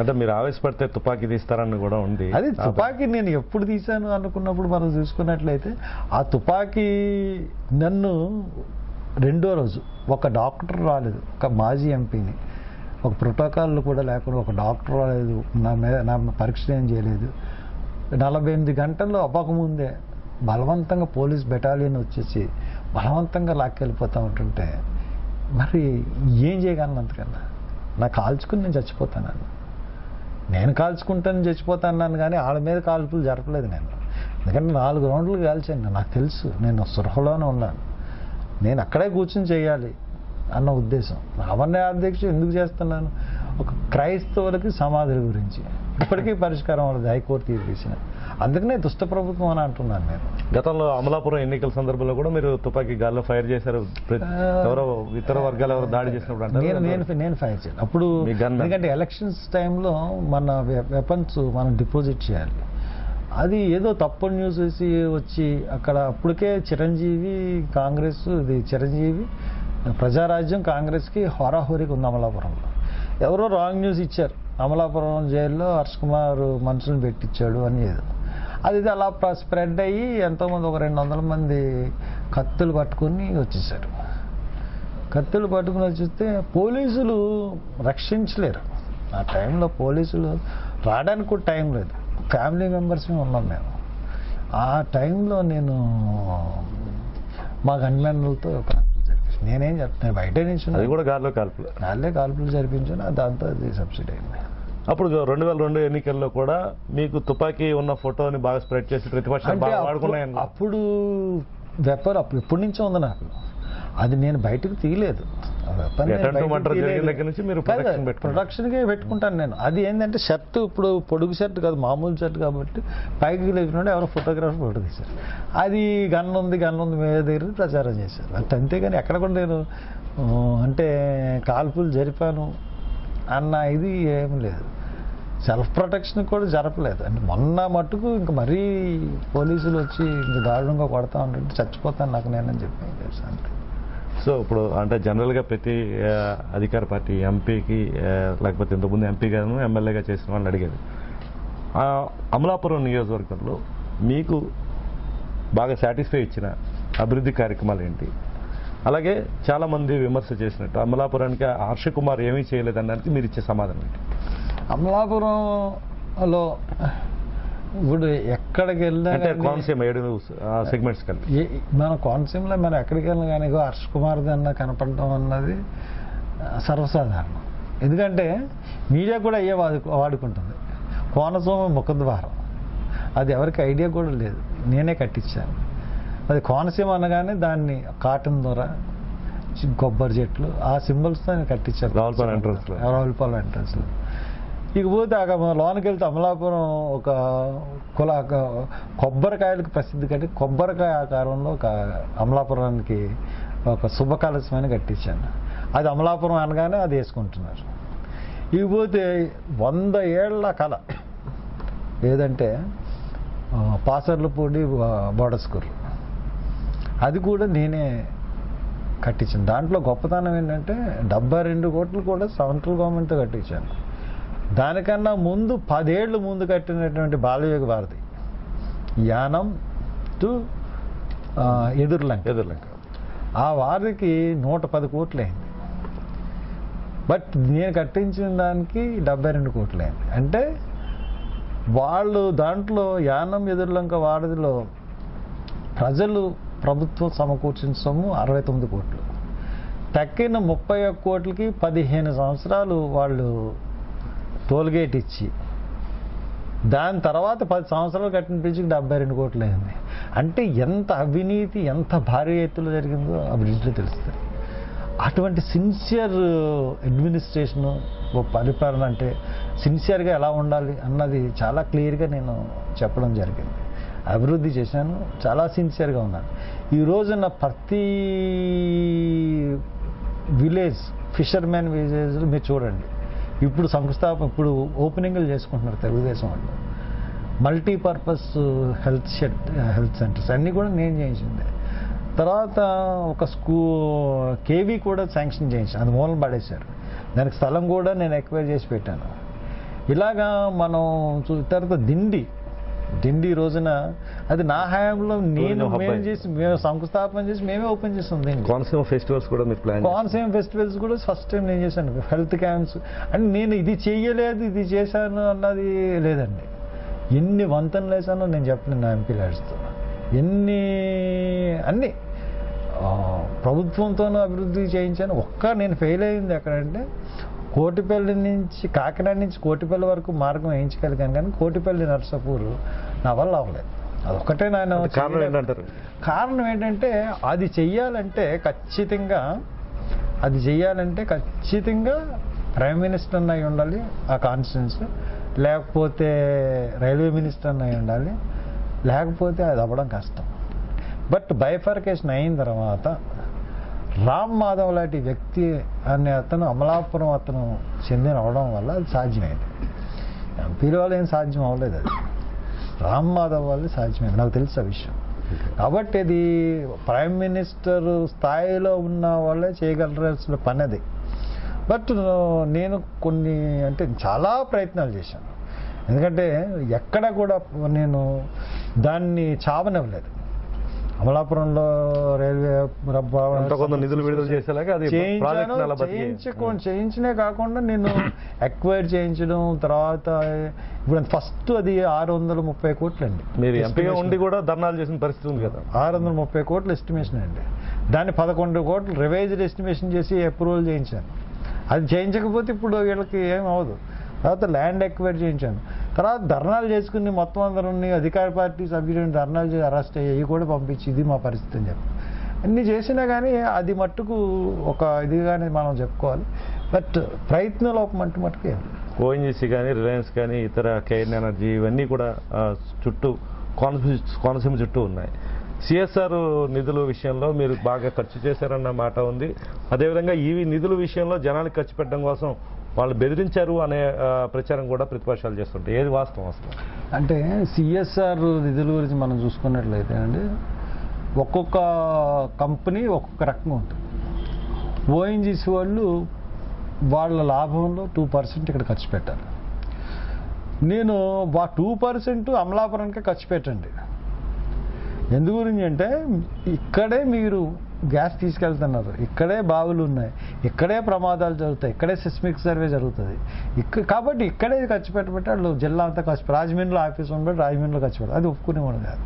అంటే మీరు ఆవేశపడితే తుపాకీ తీస్తారని కూడా ఉంది. అది తుపాకీ నేను ఎప్పుడు తీశాను అనుకున్నప్పుడు మనం చూసుకున్నట్లయితే ఆ తుపాకీ నన్ను రెండో రోజు ఒక డాక్టర్ రాలేదు ఒక మాజీ ఎంపీని. ఒక ప్రోటోకాల్ కూడా లేకుండా ఒక డాక్టర్ రాలేదు నా మీద నా పరీక్ష ఏం చేయలేదు. నలభై ఎనిమిది గంటల్లో అవ్వకముందే బలవంతంగా పోలీస్ బెటాలియన్ వచ్చేసి బలవంతంగా లాక్కెళ్ళిపోతూ ఉంటుంటే మరి ఏం చేయగలను అంతకన్నా? నా కాల్చుకుని నేను చచ్చిపోతాను నేను కాల్చుకుంటాను చచ్చిపోతాను కానీ వాళ్ళ మీద కాల్పులు జరపలేదు నేను. ఎందుకంటే నాలుగు రౌండ్లు కాల్చాను నాకు తెలుసు. నేను సృహలోనే ఉన్నాను. నేను అక్కడే కూర్చొని చేయాలి అన్న ఉద్దేశం. అవన్నీ అధ్యక్ష ఎందుకు చేస్తున్నాను? ఒక క్రైస్తవులకి సమాధుల గురించి. ఇప్పటికీ పరిష్కారం వాళ్ళది హైకోర్టు తీర్పు అందుకనే దుష్ట ప్రభుత్వం అని అంటున్నాను నేను. గతంలో అమలాపురం ఎన్నికల సందర్భంలో కూడా మీరు తుపాకీ గాల్లో ఫైర్ చేశారు. ఎవరో ఇతర వర్గాలు ఎవరో దాడి చేసినప్పుడు నేను నేను నేను ఫైర్ చేయాలి అప్పుడు ఎందుకంటే ఎలక్షన్స్ టైంలో మన వెపన్స్ మనం డిపాజిట్ చేయాలి. అది ఏదో తప్పుడు న్యూస్ వేసి వచ్చి అక్కడ అప్పటికే చిరంజీవి కాంగ్రెస్ ఇది చిరంజీవి ప్రజారాజ్యం కాంగ్రెస్కి హోరాహోరీకి ఉంది అమలాపురంలో. ఎవరో రాంగ్ న్యూస్ ఇచ్చారు. అమలాపురం జైల్లో హర్ష్ కుమార్ మనుషులను పెట్టించాడు అని ఏదో. అది అలా స్ప్రెడ్ అయ్యి ఎంతోమంది ఒక రెండు వందల మంది కత్తులు పట్టుకొని వచ్చేసారు. కత్తులు పట్టుకుని వచ్చిస్తే పోలీసులు రక్షించలేరు. ఆ టైంలో పోలీసులు రావడానికి కూడా టైం లేదు. ఫ్యామిలీ మెంబర్స్ ఉన్నాం మేము. ఆ టైంలో నేను మా గన్మెన్లతో కాల్పులు జరిపించాను నేనేం చెప్తాను బయట నుంచి అది కూడా గాల్లో కాల్పులు. నాళ్ళే కాల్పులు జరిపించాను దాంతో అది సబ్సిడీ అయింది. అప్పుడు రెండు వేల రెండు ఎన్నికల్లో కూడా మీకు తుపాకీ ఉన్న ఫోటోని బాగా స్ప్రెడ్ చేసి ప్రతిపక్షాలు బాగా అప్పుడు- వాడుకున్నాయని అప్పుడు వెపర్ అప్పుడు ఎప్పటి నుంచో ఉంది నాకు. అది నేను బయటకు తీయలేదు. ప్రొడక్షన్కే పెట్టుకుంటాను నేను. అది ఏంటంటే షర్ట్ ఇప్పుడు పొడుగు షర్ట్ కాదు మామూలు షర్ట్ కాబట్టి పైకి లేపినప్పుడు ఎవరో ఫోటోగ్రాఫర్ ఫోటో తీశారు. అది గన్ ఉంది గన్ ఉంది మీద దగ్గర ప్రచారం చేశారు. అంటే అంతేగాని ఎక్కడ కూడా నేను అంటే కాల్పులు జరిపాను అన్న ఇది ఏం లేదు. సెల్ఫ్ ప్రొటెక్షన్ కూడా జరపలేదు. అంటే మొన్న మట్టుకు ఇంక మరీ పోలీసులు వచ్చి ఇంక దారుణంగా కొడతా ఉంటుంటే చచ్చిపోతాను నాకు నేనని చెప్పి సో ఇప్పుడు అంటే జనరల్గా ప్రతి అధికార పార్టీ ఎంపీకి లేకపోతే ఇంతకుముందు ఎంపీగాను ఎమ్మెల్యేగా చేసిన వాళ్ళని అడిగేది. అమలాపురం నియోజకవర్గంలో మీకు బాగా సాటిస్ఫై ఇచ్చిన అభివృద్ధి కార్యక్రమాలు ఏంటి? అలాగే చాలామంది విమర్శ చేసినట్టు అమలాపురానికి హర్ష కుమార్ ఏమీ చేయలేదన్నది మీరు ఇచ్చే సమాధానం ఏంటి? అమలాపురంలో ఇప్పుడు ఎక్కడికి వెళ్ళినా కోనసీమ ఏడు సెగ్మెంట్స్ కలిపి. మన కోనసీమలో మనం ఎక్కడికి వెళ్ళినా కానీ హర్ష్ కుమార్ది అన్న కనపడడం అన్నది సర్వసాధారణం. ఎందుకంటే మీడియా కూడా అయ్యే వాడు వాడుకుంటుంది. కోనసీమ ముఖద్వారం. అది ఎవరికి ఐడియా కూడా లేదు. నేనే కట్టించాను. అది కోనసీమ అనగానే దాన్ని కాటన్ దొర కొబ్బరి చెట్లు ఆ సింబల్స్తో నేను కట్టించాను. రావులపాలెం entrance లో. రావులపాలెం ఎంట్రన్స్లో ఇక పోతే అక్కడ మన లోనికి వెళ్తే అమలాపురం ఒక కుల కొబ్బరికాయలకు ప్రసిద్ధి కట్టి కొబ్బరికాయ ఆకారంలో ఒక అమలాపురానికి ఒక శుభకలశమని కట్టించాను. అది అమలాపురం అనగానే అది వేసుకుంటున్నారు. ఇక పోతే వంద ఏళ్ళ కళ. ఏదంటే పాసర్లపూడి బోర్డర్ స్కూల్. అది కూడా నేనే కట్టించాను. దాంట్లో గొప్పతనం ఏంటంటే డెబ్బై రెండు కోట్లు కూడా సెంట్రల్ గవర్నమెంట్తో కట్టించాను. దానికన్నా ముందు పదేళ్ళు ముందు కట్టినటువంటి బాలయోగ భారతి యానం టు ఎదుర్లంక. ఎదుర్లంక. ఆ వారికి నూట పది కోట్లు అయింది బట్ నేను కట్టించిన దానికి డెబ్బై రెండు కోట్లు అయింది అంటే వాళ్ళు దాంట్లో యానం ఎదుర్లంక వారధిలో ప్రజలు ప్రభుత్వం సమకూర్చిన సొమ్ము అరవై తొమ్మిది కోట్లు. తక్కిన ముప్పై ఒక్క కోట్లకి పదిహేను సంవత్సరాలు వాళ్ళు టోల్గేట్ ఇచ్చి. దాని తర్వాత పది సంవత్సరాలు కట్టిన బ్రిడ్జికి డెబ్బై రెండు కోట్లు అయింది. అంటే ఎంత అవినీతి ఎంత భారీ ఎత్తులో జరిగిందో ఆ బ్రిడ్జ్లో తెలుస్తుంది. అటువంటి సిన్సియర్ అడ్మినిస్ట్రేషను ఓ పరిపాలన అంటే సిన్సియర్గా ఎలా ఉండాలి అన్నది చాలా క్లియర్గా నేను చెప్పడం జరిగింది. అభివృద్ధి చేశాను చాలా సిన్సియర్గా ఉన్నాను. ఈ రోజున ప్రతి విలేజ్ ఫిషర్మెన్ విలేజ్లో మీరు చూడండి. ఇప్పుడు సంస్థాపన ఇప్పుడు ఓపెనింగ్లు చేసుకుంటున్నారు తెలుగుదేశం వాళ్ళు. Multipurpose health shed health centers అన్నీ కూడా నేను చేయించింది. తర్వాత ఒక స్కూ కేవీ కూడా శాంక్షన్ చేయించాను అది మూలం పడేశారు. దానికి స్థలం కూడా నేను ఎక్వైర్ చేసి పెట్టాను. ఇలాగా మనం తర్వాత దిండి. దిండి రోజున అది నా హయాంలో నేను. మేము చేసి మేము శంకుస్థాపన చేసి మేమే ఓపెన్ చేసాం దిండి కోనసీమ ఫెస్టివల్స్ కూడా మీరు ప్లాన్ కోనసీమ ఫెస్టివల్స్ కూడా ఫస్ట్ టైం నేను చేశాను. Health camps. అంటే నేను ఇది చేయలేదు ఇది చేశాను అన్నది లేదండి. ఎన్ని వంతెనలు వేసానో నేను చెప్పలేను నా ఎంపీ ల్యాడ్స్తో ఎన్ని అన్ని ప్రభుత్వంతోనూ అభివృద్ధి చేయించాను. ఒక్క నేను ఫెయిల్ అయింది ఎక్కడంటే కోటిపల్లి నుంచి కాకినాడ నుంచి కోటిపల్లి వరకు మార్గం వేయించగలిగాను కానీ కోటిపల్లి నర్సాపూర్ నా వల్ల అవ్వలేదు. అదొక్కటే నేను కారణం ఏంటంటారు? కారణం ఏంటంటే అది చెయ్యాలంటే ఖచ్చితంగా అది చెయ్యాలంటే ఖచ్చితంగా ప్రైమ్ మినిస్టర్ అయి ఉండాలి ఆ కాన్స్టిట్యూన్స్. లేకపోతే రైల్వే మినిస్టర్ అయి ఉండాలి. లేకపోతే అది అవ్వడం కష్టం. బట్ బైఫర్కేషన్ అయిన తర్వాత రామ్ మాధవ్ లాంటి వ్యక్తి అనే అతను అమలాపురం అతను చెందిన అవడం వల్ల అది సాధ్యమైంది. ఎంపీల వల్ల ఏం సాధ్యం అవ్వలేదు అది. రామ్ మాధవ్ వల్ల సాధ్యమైంది. నాకు తెలుసు ఆ విషయం. కాబట్టి ఇది ప్రైమ్ మినిస్టర్ స్థాయిలో ఉన్న వాళ్ళే చేయగలరాల్సిన పని అది. బట్ నేను కొన్ని అంటే చాలా ప్రయత్నాలు చేశాను. ఎందుకంటే ఎక్కడ కూడా నేను దాన్ని చావనివ్వలేదు. అమలాపురంలో రైల్వే కొంత నిధులు విడుదల చేసేలాగా అది చేయించనే కాకుండా నేను ఎక్వైర్ చేయించడం తర్వాత ఇప్పుడు ఫస్ట్ అది ఆరు వందల ముప్పై కోట్లు అండి మీరు ఎంపీగా ఉండి కూడా ధర్నాలు చేసిన పరిస్థితి ఉంది కదా. ఆరు వందల ముప్పై కోట్లు ఎస్టిమేషన్ అండి. దాన్ని పదకొండు కోట్లు రివైజ్డ్ ఎస్టిమేషన్ చేసి అప్రూవల్ చేయించాను. అది చేయించకపోతే ఇప్పుడు వీళ్ళకి ఏం అవ్వదు. తర్వాత ల్యాండ్ ఎక్వైర్ చేయించాను. తర్వాత ధర్నాలు చేసుకుని మొత్తం అందరుని అధికార పార్టీ సభ్యులను ధర్నాలు చేసి అరెస్ట్ అయ్యి కూడా పంపించి ఇది మా పరిస్థితి అని చెప్పి. అన్ని చేసినా కానీ అది మట్టుకు ఒక ఇదిగానే మనం చెప్పుకోవాలి. బట్ ప్రయత్న లోపం అంటూ మట్టుకు ఓఎన్జీసీ కానీ రిలయన్స్ కానీ ఇతర కేఎన్ ఎనర్జీ ఇవన్నీ కూడా చుట్టూ కోనసీమ కోనసీమ చుట్టూ ఉన్నాయి. సిఎస్ఆర్ నిధుల విషయంలో మీరు బాగా ఖర్చు చేశారన్న మాట ఉంది. అదేవిధంగా ఈ నిధుల విషయంలో జనానికి ఖర్చు పెట్టడం కోసం వాళ్ళు బెదిరించారు అనే ప్రచారం కూడా ప్రతిపక్షాలు చేస్తుంటాయి ఏది వాస్తవం అసలు? అంటే సిఎస్ఆర్ నిధుల గురించి మనం చూసుకున్నట్లయితే అండి ఒక్కొక్క కంపెనీ ఒక్కొక్క రకంగా ఉంటుంది. ఓఎన్జీసీ వాళ్ళు వాళ్ళ లాభంలో టూ పర్సెంట్ ఇక్కడ ఖర్చు పెట్టారు నేను వా టూ పర్సెంట్ అమలాపురానికే ఖర్చు పెట్టండి. ఎందు గురించి అంటే ఇక్కడే మీరు గ్యాస్ తీసుకెళ్తున్నారు ఇక్కడే బావులు ఉన్నాయి. ఇక్కడే ప్రమాదాలు జరుగుతాయి. ఇక్కడే సిస్మిక్ సర్వే జరుగుతుంది. ఇక్కడ కాబట్టి ఇక్కడే ఖర్చు పెట్టబట్టి వాళ్ళు జిల్లా అంతా ఖర్చు రాజమండ్రిలో ఆఫీస్ ఉండబట్టి రాజమండ్రిలో ఖర్చు పెట్టారు అది ఒప్పుకునేవాడు కాదు.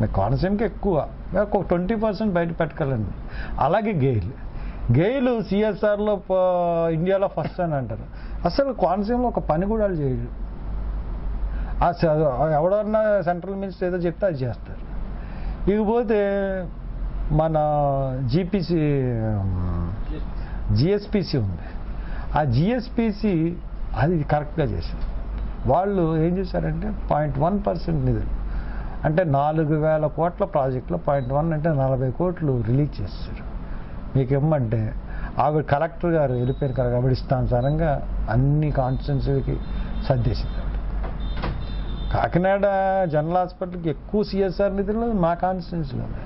మీ కోనసీమకి ఎక్కువ. ఒక ట్వంటీ పర్సెంట్ బయట పెట్టగలండి. అలాగే గెయిల్. గెయిల్ సిఎస్ఆర్లో ఇండియాలో ఫస్ట్ అని అంటారు. అసలు కోనసీమలో ఒక పని కూడా వాళ్ళు చేయరు. ఎవడన్నా సెంట్రల్ మినిస్టర్ ఏదో చెప్తే అది చేస్తారు. ఇకపోతే మన జీపీసీ జిఎస్పిసి ఉంది. ఆ జిఎస్పిసి అది కరెక్ట్గా చేశారు వాళ్ళు ఏం చేశారంటే పాయింట్ వన్ పర్సెంట్ నిధులు. అంటే నాలుగు వేల కోట్ల ప్రాజెక్టులో పాయింట్ వన్ అంటే నలభై కోట్లు రిలీజ్ చేస్తారు మీకు ఇమ్మంటే ఆవిడ కలెక్టర్ గారు వెళ్ళిపోయిన కలెక్టర్ ఆవిడ ఇష్టానుసారంగా అన్ని కాన్స్టిట్యున్సీలకి సర్దేసింది ఆవిడ. కాకినాడ జనరల్ హాస్పిటల్కి ఎక్కువ సిఎస్ఆర్ నిధులు మా కాన్స్టిట్యున్సీలో ఉన్నాయి.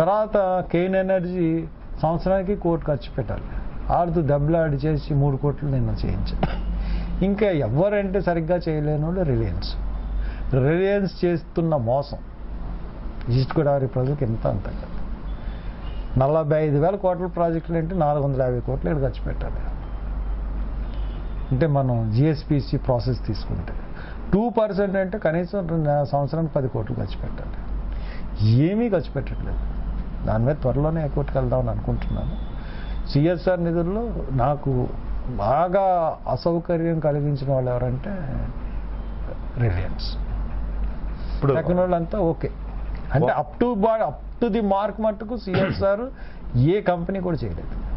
తర్వాత కేన్ ఎనర్జీ సంవత్సరానికి కోటి ఖర్చు పెట్టాలి. ఆడుతూ దెబ్బలాడి చేసి మూడు కోట్లు నిన్న చేయించాను. ఇంకా ఎవరంటే సరిగ్గా చేయలేని వాళ్ళు రిలయన్స్. రిలయన్స్ చేస్తున్న మోసం. ఈస్ట్ గోదావరి ప్రజలకు ఎంత అంత కాదు. నలభై ఐదు వేల కోట్ల ప్రాజెక్టులు అంటే నాలుగు వందల యాభై కోట్లు ఇక్కడ ఖర్చు పెట్టాలి. అంటే మనం జిఎస్పిసి ప్రాసెస్ తీసుకుంటే టూ పర్సెంట్ అంటే కనీసం రెండు సంవత్సరానికి పది కోట్లు ఖర్చు పెట్టాలి. ఏమీ ఖర్చు పెట్టట్లేదు. దాని మీద త్వరలోనే కోర్టుకు వెళ్దామని అనుకుంటున్నాను. సిఎస్ఆర్ నిధుల్లో నాకు బాగా అసౌకర్యం కలిగించిన వాళ్ళు ఎవరంటే రిలయన్స్. ఇప్పుడు వాళ్ళంతా ఓకే. అంటే up to up to the mark మట్టుకు సిఎస్ఆర్ ఏ కంపెనీ కూడా చేయలేదు.